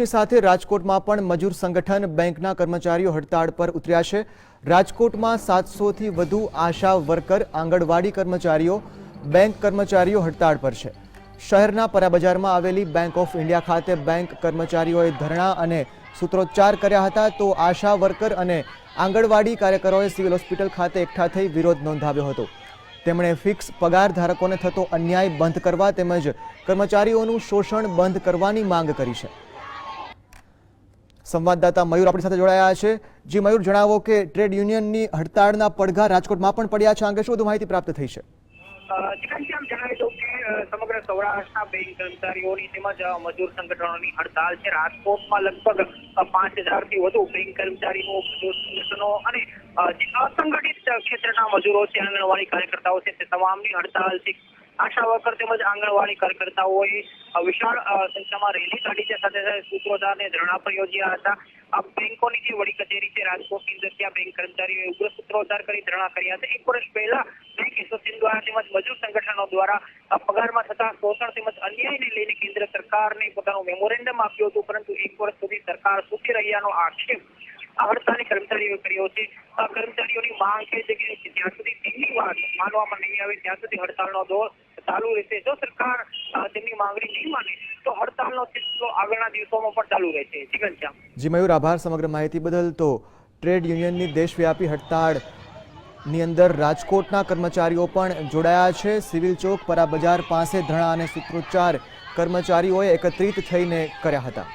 દેશની સાથે રાજકોટમાં પણ મજૂર સંગઠન બેંકના કર્મચારીઓ હડતાળ પર ઉતર્યા છે. રાજકોટમાં સાતસોથી વધુ આશા વર્કર, આંગણવાડી કર્મચારીઓ, બેંક કર્મચારીઓ હડતાળ પર છે. શહેરના પરાબજારમાં આવેલી બેંક ઓફ ઇન્ડિયા ખાતે બેંક કર્મચારીઓએ ધરણા અને સૂત્રોચ્ચાર કર્યા હતા. તો આશા વર્કર અને આંગણવાડી કાર્યકરોએ સિવિલ હોસ્પિટલ ખાતે એકઠા થઈ વિરોધ નોંધાવ્યો હતો. તેમણે ફિક્સ પગાર ધારકોને થતો અન્યાય બંધ કરવા તેમજ કર્મચારીઓનું શોષણ બંધ કરવાની માંગ કરી છે. સંવાદદાતા મયુર આપણી સાથે જોડાયા છે. જી મયુર, જણાવો કે ટ્રેડ યુનિયનની હડતાળના પડઘા રાજકોટમાં પણ પડ્યા છે. અંગે શું વધુ માહિતી પ્રાપ્ત થઈ છે? સમગ્ર સૌરાષ્ટ્રના બેંક કર્મચારીઓની તેમજ મજૂર સંગઠનોની હડતાલ છે. રાજકોટમાં લગભગ પાંચ પાંચ હજારથી વધુ બેંક કર્મચારીઓ, મજૂર સંગઠનો અને અસંગઠિત ક્ષેત્રના મજૂરો છે, આંગણવાડી કાર્યકર્તાઓ છે, તે તમામની હડતાલ છે. આશા વર્કર તેમજ આંગણવાડી કાર્યકર્તાઓએ વિશાળ સંખ્યામાં રેલી કાઢી છે. સાથે સાથે સૂત્રોચ્ચાર અને ધરણા પણ યોજ્યા હતા. બેંકોની જે વડી કચેરી છે રાજકોટની અંદર ત્યાં બેંક કર્મચારીઓએ ઉગ્ર સૂત્રોચ્ચાર કરી ધરણા કર્યા હતા. એક વર્ષ પહેલા બેંક એસોસિએશન દ્વારા તેમજ મજૂર સંગઠનો દ્વારા પગારમાં થતા શોષણ તેમજ અન્યાયને લઈને કેન્દ્ર સરકારને પોતાનું મેમોરેન્ડમ આપ્યું હતું. પરંતુ એક વર્ષ સુધી સરકાર સુખી રહ્યાનો આક્ષેપ આ હડતાલી કર્મચારીઓએ કર્યો છે. આ કર્મચારીઓની માંગ છે કે જ્યાં સુધી તેમની વાત માનવામાં નહીં આવે, ત્યાં સુધી હડતાલનો દોર ચાલુ રહેશે. જો સરકાર તેમની માંગણી નહીં માને, તો હડતાલનો સિલસિલો આગળના દિવસોમાં પણ ચાલુ રહેશે. જીગનશ્યામ જી, મયુર, આભાર સમગ્ર માહિતી બદલ. તો ટ્રેડ યુનિયનની દેશવ્યાપી હડતાળની અંદર રાજકોટના કર્મચારીઓ પણ જોડાયા છે. સિવિલ ચોક પરા બજાર પાસે ધરણા અને સૂત્રોચ્ચાર કર્મચારીઓએ એકત્રિત થઈને કર્યા હતા.